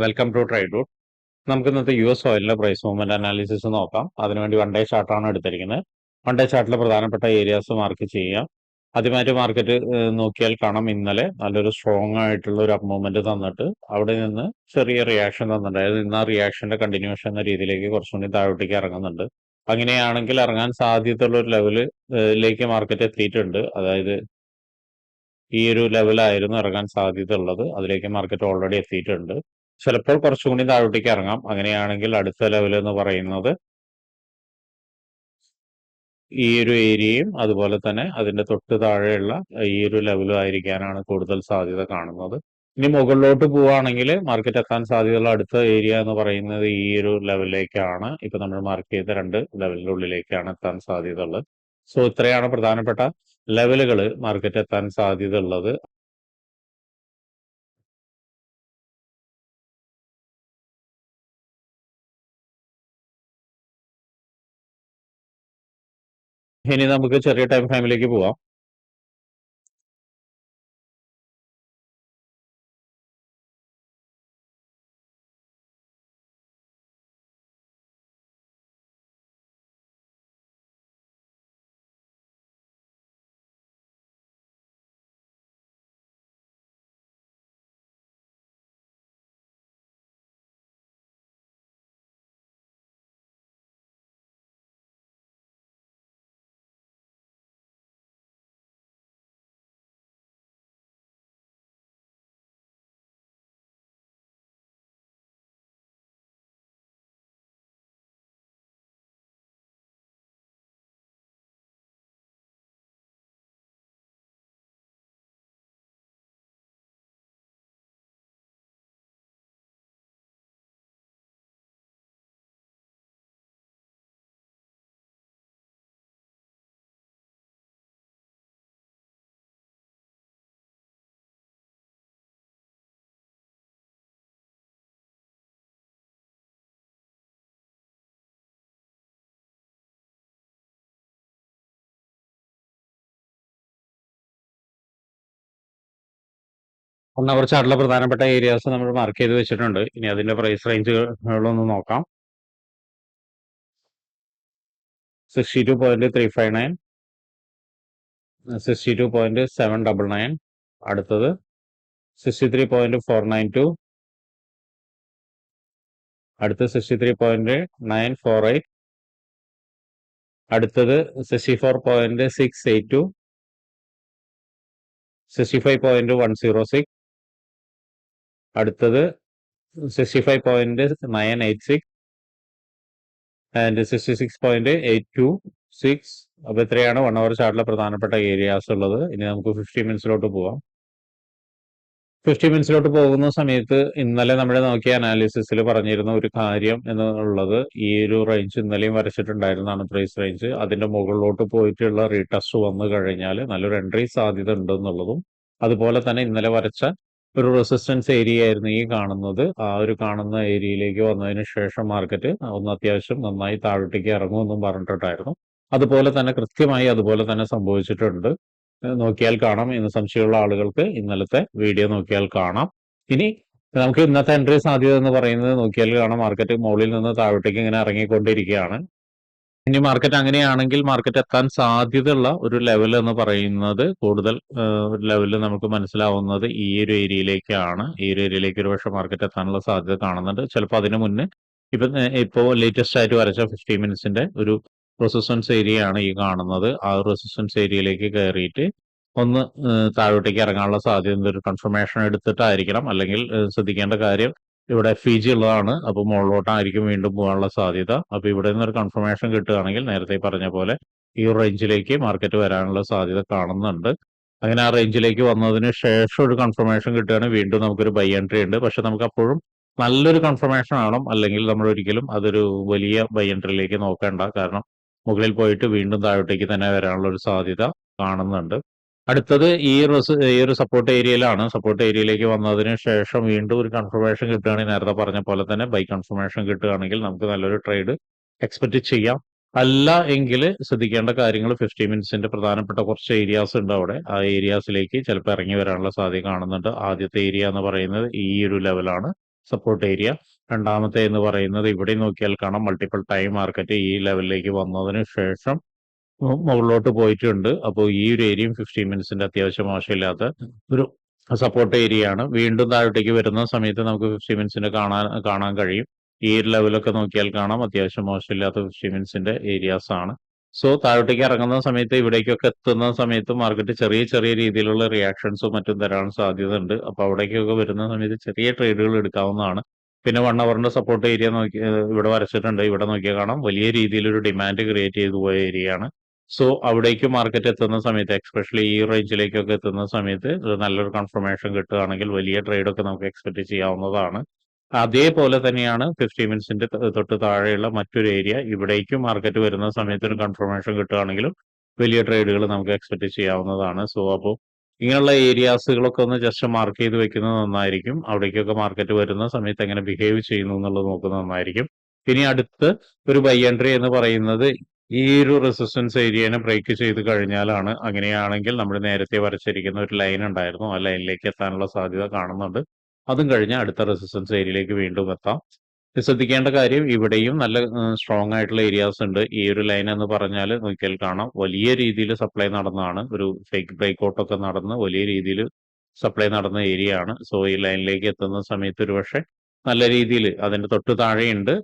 Welcome to trade route നമുക്ക് ഇന്നത്തെ U S ഓയിലിന്റെ പ്രൈസ് മൂവ്മെന്റ് അനാലിസിസ് നോക്കാം. അതിനുവേണ്ടി വൺ ഡേ ചാർട്ടാണ് എടുത്തിരിക്കുന്നത്. വൺ ഡേ ചാർട്ടിലെ പ്രധാനപ്പെട്ട ഏരിയാസ് മാർക്ക് ചെയ്യാം. ആദ്യമായിട്ട് മാർക്കറ്റ് നോക്കിയാൽ കാണാം ഇന്നലെ നല്ലൊരു സ്ട്രോങ് ആയിട്ടുള്ള ഒരു അപ്പ് മൂവ്മെന്റ് തന്നിട്ട് അവിടെ നിന്ന് ചെറിയ റിയാക്ഷൻ തന്നിട്ടുണ്ട്. അതായത് ഇന്ന് ആ റിയാക്ഷന്റെ കണ്ടിന്യൂഷൻ എന്ന രീതിയിലേക്ക് കുറച്ചുകൂടി താഴോട്ടേക്ക് ഇറങ്ങുന്നുണ്ട്. അങ്ങനെയാണെങ്കിൽ ഇറങ്ങാൻ സാധ്യതയുള്ള ഒരു ലെവലിലേക്ക് മാർക്കറ്റ് എത്തിയിട്ടുണ്ട്. അതായത് ഈ ഒരു ലെവലായിരുന്നു ഇറങ്ങാൻ സാധ്യത ഉള്ളത് അതിലേക്ക് മാർക്കറ്റ് ഓൾറെഡി എത്തിയിട്ടുണ്ട്. ചിലപ്പോൾ കുറച്ചും കൂടി താഴോട്ടേക്ക് ഇറങ്ങാം. അങ്ങനെയാണെങ്കിൽ അടുത്ത ലെവൽ എന്ന് പറയുന്നത് ഈ ഒരു ഏരിയയും അതുപോലെ തന്നെ അതിന്റെ തൊട്ട് താഴെയുള്ള ഈ ഒരു ലെവലും ആയിരിക്കാനാണ് കൂടുതൽ സാധ്യത കാണുന്നത്. ഇനി മുകളിലോട്ട് പോവുകയാണെങ്കിൽ മാർക്കറ്റ് എത്താൻ സാധ്യതയുള്ള അടുത്ത ഏരിയ എന്ന് പറയുന്നത് ഈ ഒരു ലെവലിലേക്കാണ് ഇപ്പൊ നമ്മൾ മാർക്ക് ചെയ്ത രണ്ട് ലെവലിന്റെ ഉള്ളിലേക്കാണ് എത്താൻ സാധ്യത ഉള്ളത്. സോ ഇത്രയാണ് പ്രധാനപ്പെട്ട ലെവലുകൾ മാർക്കറ്റ് എത്താൻ സാധ്യത ഉള്ളത്. ഇനി നമുക്ക് ചെറിയ ടൈം ഫാമിലിക്ക് പോവാം. വൺ കുറച്ചായിട്ടുള്ള പ്രധാനപ്പെട്ട ഏരിയാസ് നമ്മൾ മാർക്ക് ചെയ്ത് വെച്ചിട്ടുണ്ട്. ഇനി അതിന്റെ പ്രൈസ് റേഞ്ചുകളൊന്ന് നോക്കാം. Sixty two point three five nine sixty two point seven double nine അടുത്തത് sixty three point four nine two അടുത്തത് sixty three point nine four eight അടുത്തത് sixty four point six eight two sixty five point one zero six അടുത്തത് sixty five point nine eight six and sixty six point eight two six അപ്പോൾ ഇത്രയാണ് one hour ചാർട്ടിലെ പ്രധാനപ്പെട്ട areas ഉള്ളത്. ഇനി നമുക്ക് fifty മിനിറ്റ്സിലോട്ട് പോവാം. Fifty മിനിറ്റ്സിലോട്ട് പോകുന്ന സമയത്ത് ഇന്നലെ നമ്മൾ നോക്കിയ അനാലിസിസിൽ പറഞ്ഞിരുന്ന ഒരു കാര്യം എന്നുള്ളത് ഈ ഒരു റേഞ്ച് ഇന്നലെയും വരച്ചിട്ടുണ്ടായിരുന്നതാണ് പ്രൈസ് റേഞ്ച് അതിന്റെ മുകളിലോട്ട് പോയിട്ടുള്ള റീടെസ്റ്റ് വന്നു കഴിഞ്ഞാൽ നല്ലൊരു എൻട്രി സാധ്യത ഉണ്ടെന്നുള്ളതും അതുപോലെ തന്നെ ഇന്നലെ വരച്ച ഒരു റെസിസ്റ്റൻസ് ഏരിയ ആയിരുന്നു ഈ കാണുന്നത്. ആ ഒരു കാണുന്ന ഏരിയയിലേക്ക് വന്നതിന് ശേഷം മാർക്കറ്റ് ഒന്ന് അത്യാവശ്യം നന്നായി താഴോട്ടേക്ക് ഇറങ്ങുമെന്നും പറഞ്ഞിട്ടുണ്ടായിരുന്നു. അതുപോലെ തന്നെ കൃത്യമായി അതുപോലെ തന്നെ സംഭവിച്ചിട്ടുണ്ട്. നോക്കിയാൽ കാണാം. ഇന്ന് സംശയമുള്ള ആളുകൾക്ക് ഇന്നലത്തെ വീഡിയോ നോക്കിയാൽ കാണാം. ഇനി നമുക്ക് ഇന്നത്തെ എൻട്രി സാധ്യത എന്ന് പറയുന്നത് നോക്കിയാൽ കാണാം. മാർക്കറ്റ് മുകളിൽ നിന്ന് താഴോട്ടേക്ക് ഇങ്ങനെ ഇറങ്ങിക്കൊണ്ടിരിക്കുകയാണ്. ഇനി മാർക്കറ്റ് അങ്ങനെയാണെങ്കിൽ മാർക്കറ്റ് എത്താൻ സാധ്യതയുള്ള ഒരു ലെവൽ എന്ന് പറയുന്നത് കൂടുതൽ ലെവലിൽ നമുക്ക് മനസ്സിലാവുന്നത് ഈ ഒരു ഏരിയയിലേക്കാണ്. ഈ ഒരു ഏരിയയിലേക്ക് ഒരു പക്ഷേ മാർക്കറ്റ് എത്താനുള്ള സാധ്യത കാണുന്നുണ്ട്. ചിലപ്പോൾ അതിന് മുന്നേ ഇപ്പൊ ഇപ്പോൾ ലേറ്റസ്റ്റ് ആയിട്ട് വരച്ച ഫിഫ്റ്റി മിനിറ്റ്സിന്റെ ഒരു റെസിസ്റ്റൻസ് ഏരിയ ആണ് ഈ കാണുന്നത്. ആ റെസിസ്റ്റൻസ് ഏരിയയിലേക്ക് കയറിയിട്ട് ഒന്ന് താഴോട്ടേക്ക് ഇറങ്ങാനുള്ള സാധ്യത ഒരു കൺഫർമേഷൻ എടുത്തിട്ടായിരിക്കണം. അല്ലെങ്കിൽ ശ്രദ്ധിക്കേണ്ട കാര്യം ഇവിടെ എഫ് ഇ ജി ഉള്ളതാണ്. അപ്പോൾ മുകളിലോട്ടായിരിക്കും വീണ്ടും പോകാനുള്ള സാധ്യത. അപ്പോൾ ഇവിടെ നിന്ന് ഒരു കൺഫർമേഷൻ കിട്ടുകയാണെങ്കിൽ നേരത്തെ പറഞ്ഞ പോലെ ഈ റേഞ്ചിലേക്ക് മാർക്കറ്റ് വരാനുള്ള സാധ്യത കാണുന്നുണ്ട്. അങ്ങനെ ആ റേഞ്ചിലേക്ക് വന്നതിന് ശേഷം ഒരു കൺഫർമേഷൻ കിട്ടുകയാണെങ്കിൽ വീണ്ടും നമുക്കൊരു ബൈ എൻട്രി ഉണ്ട്. പക്ഷെ നമുക്ക് അപ്പോഴും നല്ലൊരു കൺഫർമേഷൻ ആവണം. അല്ലെങ്കിൽ നമ്മൾ ഒരിക്കലും അതൊരു വലിയ ബൈ എൻട്രിയിലേക്ക് നോക്കേണ്ട. കാരണം മുകളിൽ പോയിട്ട് വീണ്ടും താഴോട്ടേക്ക് തന്നെ വരാനുള്ള ഒരു സാധ്യത കാണുന്നുണ്ട്. അടുത്തത് ഈ ഈ ഒരു സപ്പോർട്ട് ഏരിയയിലാണ് സപ്പോർട്ട് ഏരിയയിലേക്ക് വന്നതിന് ശേഷം വീണ്ടും ഒരു കൺഫർമേഷൻ കിട്ടുകയാണെങ്കിൽ നേരത്തെ പറഞ്ഞ പോലെ തന്നെ ബൈ കൺഫർമേഷൻ കിട്ടുകയാണെങ്കിൽ നമുക്ക് നല്ലൊരു ട്രേഡ് എക്സ്പെക്ട് ചെയ്യാം. അല്ല എങ്കിൽ ശ്രദ്ധിക്കേണ്ട കാര്യങ്ങൾ ഫിഫ്റ്റി മിനിറ്റ്സിന്റെ പ്രധാനപ്പെട്ട കുറച്ച് ഏരിയാസ് ഉണ്ട് അവിടെ. ആ ഏരിയാസിലേക്ക് ചിലപ്പോൾ ഇറങ്ങി വരാനുള്ള സാധ്യത കാണുന്നുണ്ട്. ആദ്യത്തെ ഏരിയ എന്ന് പറയുന്നത് ഈ ഒരു ലെവലാണ് സപ്പോർട്ട് ഏരിയ രണ്ടാമത്തെ എന്ന് പറയുന്നത് ഇവിടെ നോക്കിയാൽ കാണാം. മൾട്ടിപ്പിൾ ടൈം മാർക്കറ്റ് ഈ ലെവലിലേക്ക് വന്നതിന് ശേഷം മുകളിലോട്ട് പോയിട്ടുണ്ട്. അപ്പോൾ ഈ ഒരു ഏരിയയും ഫിഫ്റ്റീൻ മിനിറ്റ്സിന്റെ അത്യാവശ്യം മോശമില്ലാത്ത ഒരു സപ്പോർട്ട് ഏരിയ ആണ്. വീണ്ടും താഴോട്ടേക്ക് വരുന്ന സമയത്ത് നമുക്ക് ഫിഫ്റ്റി മിനിറ്റ്സിന്റെ കാണാൻ കാണാൻ കഴിയും. ഈ ഒരു ലെവലൊക്കെ നോക്കിയാൽ കാണാം. അത്യാവശ്യം മോശമില്ലാത്ത ഫിഫ്റ്റി മിനിറ്റ്സിന്റെ ഏരിയാസ് ആണ്. സോ താഴോട്ടേക്ക് ഇറങ്ങുന്ന സമയത്ത് ഇവിടേക്കൊക്കെ എത്തുന്ന സമയത്ത് മാർക്കറ്റ് ചെറിയ ചെറിയ രീതിയിലുള്ള റിയാക്ഷൻസും മറ്റും തരാൻ സാധ്യത ഉണ്ട് അപ്പൊ അവിടേക്കൊക്കെ വരുന്ന സമയത്ത് ചെറിയ ട്രേഡുകൾ എടുക്കാവുന്നതാണ്. പിന്നെ വൺ അവറിന്റെ സപ്പോർട്ട് ഏരിയ നോക്കി ഇവിടെ വരച്ചിട്ടുണ്ട്. ഇവിടെ നോക്കിയാൽ കാണാം. വലിയ രീതിയിലൊരു ഡിമാൻഡ് ക്രിയേറ്റ് ചെയ്തു പോയ ഏരിയയാണ് സോ അവിടേക്ക് മാർക്കറ്റ് എത്തുന്ന സമയത്ത് എക്സ്പെഷ്യലി ഈ റേഞ്ചിലേക്കൊക്കെ എത്തുന്ന സമയത്ത് ഒരു നല്ലൊരു കൺഫർമേഷൻ കിട്ടുകയാണെങ്കിൽ വലിയ ട്രേഡ് ഒക്കെ നമുക്ക് എക്സ്പെക്ട് ചെയ്യാവുന്നതാണ്. അതേപോലെ തന്നെയാണ് ഫിഫ്റ്റി മിനിറ്റ്സിന്റെ തൊട്ട് താഴെയുള്ള മറ്റൊരു ഏരിയ ഇവിടേക്കും മാർക്കറ്റ് വരുന്ന സമയത്ത് ഒരു കൺഫർമേഷൻ കിട്ടുകയാണെങ്കിലും വലിയ ട്രേഡുകൾ നമുക്ക് എക്സ്പെക്ട് ചെയ്യാവുന്നതാണ്. സോ അപ്പോൾ ഇങ്ങനെയുള്ള ഏരിയാസുകളൊക്കെ ഒന്ന് ജസ്റ്റ് മാർക്ക് ചെയ്ത് വെക്കുന്നത് നന്നായിരിക്കും. അവിടേക്കൊക്കെ മാർക്കറ്റ് വരുന്ന സമയത്ത് എങ്ങനെ ബിഹേവ് ചെയ്യുന്നു എന്നുള്ളത് നോക്കുന്നത് നന്നായിരിക്കും. ഇനി അടുത്ത് ഒരു ബൈ എൻട്രി എന്ന് പറയുന്നത് ഈ ഒരു റെസിസ്റ്റൻസ് ഏരിയനെ ബ്രേക്ക് ചെയ്ത് കഴിഞ്ഞാലാണ് അങ്ങനെയാണെങ്കിൽ നമ്മൾ നേരത്തെ വരച്ചിരിക്കുന്ന ഒരു ലൈൻ ഉണ്ടായിരുന്നു. ആ ലൈനിലേക്ക് എത്താനുള്ള സാധ്യത കാണുന്നുണ്ട്. അതും കഴിഞ്ഞ് അടുത്ത റെസിസ്റ്റൻസ് ഏരിയയിലേക്ക് വീണ്ടും എത്താം. ശ്രദ്ധിക്കേണ്ട കാര്യം ഇവിടെയും നല്ല സ്ട്രോങ് ആയിട്ടുള്ള ഏരിയാസ് ഉണ്ട്. ഈ ഒരു ലൈൻ എന്ന് പറഞ്ഞാൽ നോക്കിയാൽ കാണാം. വലിയ രീതിയിൽ സപ്ലൈ നടന്നതാണ്. ഒരു ഫേക്ക് ബ്രേക്ക് ഔട്ട് ഒക്കെ നടന്ന് വലിയ രീതിയിൽ സപ്ലൈ നടന്ന ഏരിയ ആണ്. സോ ഈ ലൈനിലേക്ക് എത്തുന്ന സമയത്ത് ഒരു പക്ഷേ നല്ല രീതിയിൽ അതിന്റെ തൊട്ട് താഴെയുണ്ട്.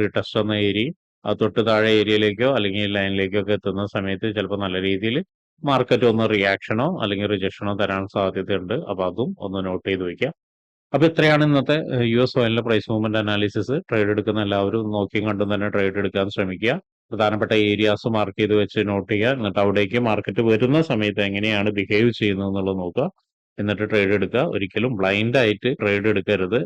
റീടെസ്റ്റ് എന്ന ഏരിയയും ആ തൊട്ട് താഴെ ഏരിയയിലേക്കോ അല്ലെങ്കിൽ ലൈനിലേക്കോ ഒക്കെ എത്തുന്ന സമയത്ത് ചിലപ്പോൾ നല്ല രീതിയിൽ മാർക്കറ്റ് ഒന്ന് റിയാക്ഷനോ അല്ലെങ്കിൽ റിജക്ഷനോ തരാൻ സാധ്യതയുണ്ട്. അപ്പൊ അതും ഒന്ന് നോട്ട് ചെയ്ത് വെക്കാം അപ്പൊ ഇത്രയാണ് ഇന്നത്തെ യു എസ് ഓയിലിന്റെ പ്രൈസ് മൂവ്മെന്റ് അനാലിസിസ് ട്രേഡ് എടുക്കുന്ന എല്ലാവരും നോക്കിയും കണ്ടും തന്നെ ട്രേഡ് എടുക്കാൻ ശ്രമിക്കുക. പ്രധാനപ്പെട്ട ഏരിയാസ് മാർക്ക് ചെയ്ത് വെച്ച് നോട്ട് ചെയ്യുക. എന്നിട്ട് അവിടേക്ക് മാർക്കറ്റ് വരുന്ന സമയത്ത് എങ്ങനെയാണ് ബിഹേവ് ചെയ്യുന്നത് എന്നുള്ളത് നോക്കുക. എന്നിട്ട് ട്രേഡ് എടുക്കുക. ഒരിക്കലും ബ്ലൈൻഡ് ആയിട്ട് ട്രേഡ് എടുക്കരുത്.